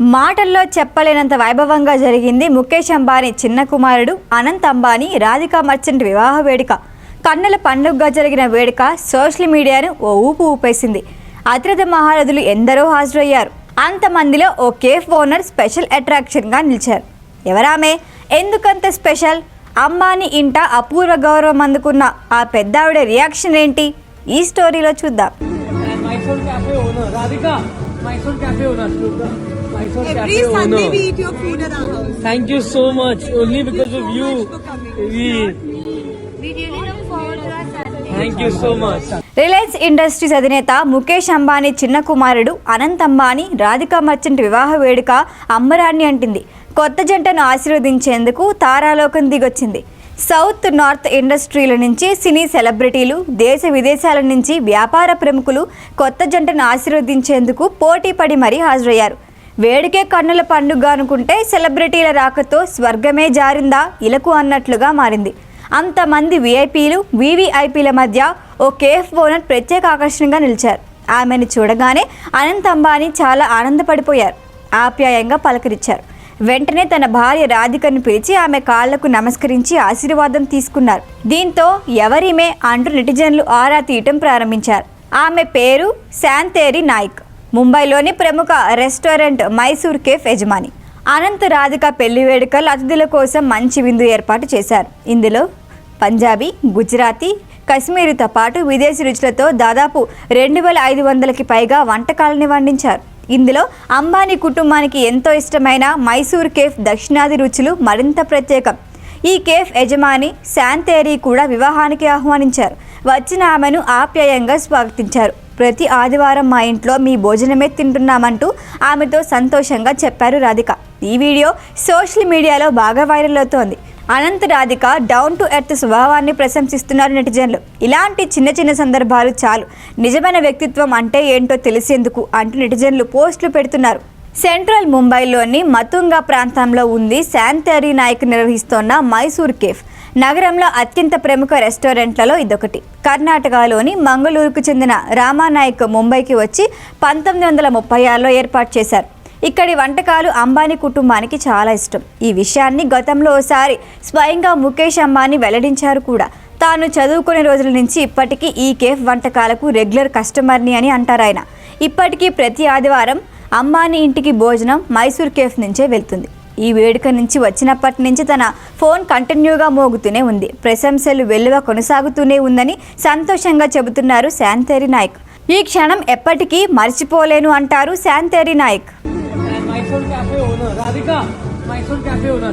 మాటల్లో చెప్పలేనంత వైభవంగా జరిగింది ముఖేష్ అంబానీ చిన్న కుమారుడు అనంత్ అంబానీ రాధికా మర్చెంట్ వివాహ వేడుక. కన్నుల పండుగగా జరిగిన వేడుక సోషల్ మీడియాను ఓ ఊపు ఊపేసింది. అతిరథ మహారథులు ఎందరో హాజరయ్యారు. అంతమందిలో ఓ కేఫ్ ఓనర్ స్పెషల్ అట్రాక్షన్గా నిలిచారు. ఎవరామే? ఎందుకంత స్పెషల్? అంబానీ ఇంట అపూర్వ గౌరవం అందుకున్న ఆ పెద్దావిడ రియాక్షన్ ఏంటి? ఈ స్టోరీలో చూద్దాం. And Mysore Cafe owner, Radhika, every Sunday we eat your food at our house. Thank you so much. Only because so of you, we. Reliance Industries అధినేత ముఖేష్ అంబానీ చిన్న కుమారుడు అనంత్ అంబానీ రాధిక మర్చెంట్ వివాహ వేడుక అమ్మరాన్ని అంటింది కొత్త జంటను ఆశీర్వదించేందుకు తారాలోకం దిగొచ్చింది సౌత్ నార్త్ ఇండస్ట్రీల నుంచి సినీ సెలబ్రిటీలు దేశ విదేశాల నుంచి వ్యాపార ప్రముఖులు కొత్త జంటను ఆశీర్వదించేందుకు పోటీ పడి మరీ హాజరయ్యారు వేడికే కన్నుల పండుగ అనుకుంటే సెలబ్రిటీల రాకతో స్వర్గమే జారిందా ఇలకు అన్నట్లుగా మారింది. అంతమంది విఐపీలు వివిఐపీల మధ్య ఓ కేఫ్ ఓనర్ ప్రత్యేక ఆకర్షణగా నిలిచారు. ఆమెను చూడగానే అనంత్ అంబానీ చాలా ఆనందపడిపోయారు. ఆప్యాయంగా పలకరించారు. వెంటనే తన భార్య రాధికను పిలిచి ఆమె కాళ్ళకు నమస్కరించి ఆశీర్వాదం తీసుకున్నారు. దీంతో ఎవరిమే అంటూ నెటిజన్లు ఆరా తీయటం ప్రారంభించారు. ఆమె పేరు శాంతేరి నాయక్. ముంబైలోని ప్రముఖ రెస్టారెంట్ మైసూర్ కేఫ్ యజమాని అనంత్ రాధిక పెళ్ళి వేడుకలు అతిథుల కోసం మంచి విందు ఏర్పాటు చేశారు. ఇందులో పంజాబీ గుజరాతీ కశ్మీరీతో పాటు విదేశీ రుచులతో దాదాపు రెండు వేల ఐదు వందలకి పైగా వంటకాలని వండించారు. ఇందులో అంబానీ కుటుంబానికి ఎంతో ఇష్టమైన మైసూర్ కేఫ్ దక్షిణాది రుచులు మరింత ప్రత్యేకం. ఈ కేఫ్ యజమాని శాంతేరి కూడా వివాహానికి ఆహ్వానించారు. వచ్చిన ఆమెను ఆప్యాయంగా స్వాగతించారు. ప్రతి ఆదివారం మా ఇంట్లో మీ భోజనమే తింటున్నామంటూ ఆమెతో సంతోషంగా చెప్పారు రాధిక. ఈ వీడియో సోషల్ మీడియాలో బాగా వైరల్ అవుతోంది. Anant Radhika down to earth స్వభావాన్ని ప్రశంసిస్తున్నారు నెటిజన్లు. ఇలాంటి చిన్న చిన్న సందర్భాలు చాలు. నిజమైన వ్యక్తిత్వం అంటే ఏంటో తెలిసేందుకు అంటూ నెటిజన్లు పోస్టులు పెడుతున్నారు. సెంట్రల్ ముంబైలోని మతుంగా ప్రాంతంలో ఉంది శాంతరీ నాయక్ నిర్వహిస్తోన్న మైసూర్ కేఫ్. నగరంలో అత్యంత ప్రముఖ రెస్టారెంట్లలో ఇదొకటి. కర్ణాటకలోని మంగళూరుకు చెందిన రామానాయక్ ముంబైకి వచ్చి పంతొమ్మిది వందల ముప్పై ఆరులో ఏర్పాటు చేశారు. ఇక్కడి వంటకాలు అంబానీ కుటుంబానికి చాలా ఇష్టం. ఈ విషయాన్ని గతంలో ఓసారి స్వయంగా ముఖేష్ అంబానీ వెల్లడించారు కూడా. తాను చదువుకునే రోజుల నుంచి ఇప్పటికీ ఈ కేఫ్ వంటకాలకు రెగ్యులర్ కస్టమర్ని అని అంటారు ఆయన. ఇప్పటికీ ప్రతి ఆదివారం అంబానీ ఇంటికి భోజనం మైసూర్ కేఫ్ నుంచే వెళ్తుంది. ఈ వేడుక నుంచి వచ్చినప్పటి నుంచి తన ఫోన్ కంటిన్యూగా మోగుతూనే ఉంది. ప్రశంసలు వెల్లువ కొనసాగుతూనే ఉందని సంతోషంగా చెబుతున్నారు శాంతేరి నాయక్. ఈ క్షణం ఎప్పటికీ మర్చిపోలేను అంటారు Shanteri Nayak. And Mysore Cafe owner, Radhika, Mysore Cafe owner,